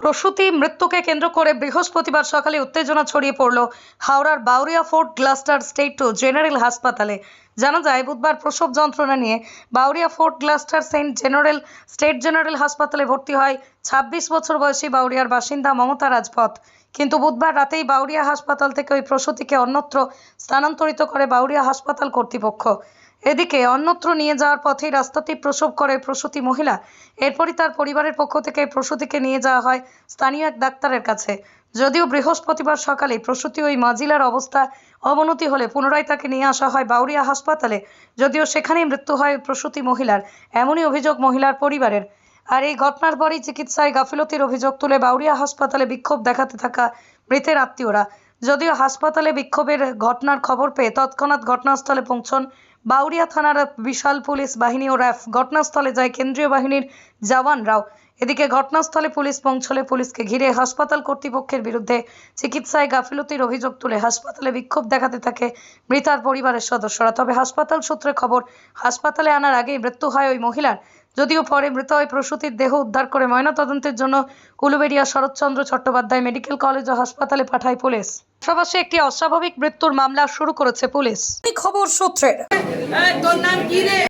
প্রসূতি মৃত্যুকে কেন্দ্র করে বৃহস্পতিবার সকালে উত্তেজনা ছড়িয়ে পড়ল হাওড়ার Bauria Fort Gloster state two general হাসপাতালে। জানা যায়, বুধবার প্রসব যন্ত্রণা নিয়ে Bauria Fort Gloster saint general, state general হাসপাতালে ভর্তি হয় ছাব্বিশ বছর বয়সী বাউরিয়ার বাসিন্দা মমতা রাজপথ। কিন্তু বুধবার রাতেই বাউরিয়া হাসপাতাল থেকে ওই প্রসূতিকে অন্যত্র স্থানান্তরিত করে বাউরিয়া হাসপাতাল কর্তৃপক্ষ। এদিকে অন্যত্র নিয়ে যাওয়ার পথেই রাস্তাতেই প্রসব করে প্রসূতি মহিলা। এরপরই তার পরিবারের পক্ষ থেকে প্রসূতিকে নিয়ে যাওয়া হয় স্থানীয় এক ডাক্তারের কাছে। যদিও বৃহস্পতিবার সকালে প্রসূতি ওই মাজিলার অবস্থা অবনতি হলে পুনরায় তাকে নিয়ে আসা হয় বাউরিয়া হাসপাতালে। যদিও সেখানেই মৃত্যু হয় প্রসূতি মহিলার, এমনই অভিযোগ মহিলার পরিবারের। আর এই ঘটনার পরই চিকিৎসায় গাফিলতির অভিযোগ তুলে বাউরিয়া হাসপাতালে বিক্ষোভ দেখাতে থাকা মৃতের আত্মীয়রা। যদিও হাসপাতালে বিক্ষোভের ঘটনার খবর পেয়ে তৎক্ষণাৎ ঘটনাস্থলে পৌঁছন বাউরিয়া থানার বিশাল পুলিশ বাহিনী ও র্যাফ। ঘটনাস্থলে যায় কেন্দ্রীয় বাহিনীর জওয়ানরাও। এদিকে ঘটনাস্থলে পুলিশ পৌঁছলে পুলিশকে ঘিরে হাসপাতাল কর্তৃপক্ষের বিরুদ্ধে চিকিৎসায় গাফিলতির অভিযোগ তুলে হাসপাতালে বিক্ষোভ দেখাতে থাকে মৃতার পরিবারের সদস্যরা। তবে হাসপাতাল সূত্রে খবর, হাসপাতালে আনার আগেই মৃত্যু হয় ওই মহিলার। যদিও পরে মৃত ওই প্রসূতির দেহ উদ্ধার করে ময়নাতদন্তের জন্য কুলুবেড়িয়া শরৎচন্দ্র চট্টোপাধ্যায় মেডিকেল কলেজ ও হাসপাতালে পাঠায় পুলিশ। পাশাপাশি একটি অস্বাভাবিক মৃত্যুর মামলা শুরু করেছে পুলিশ। এই খবর সূত্রের? এই, তোর নাম কি রে?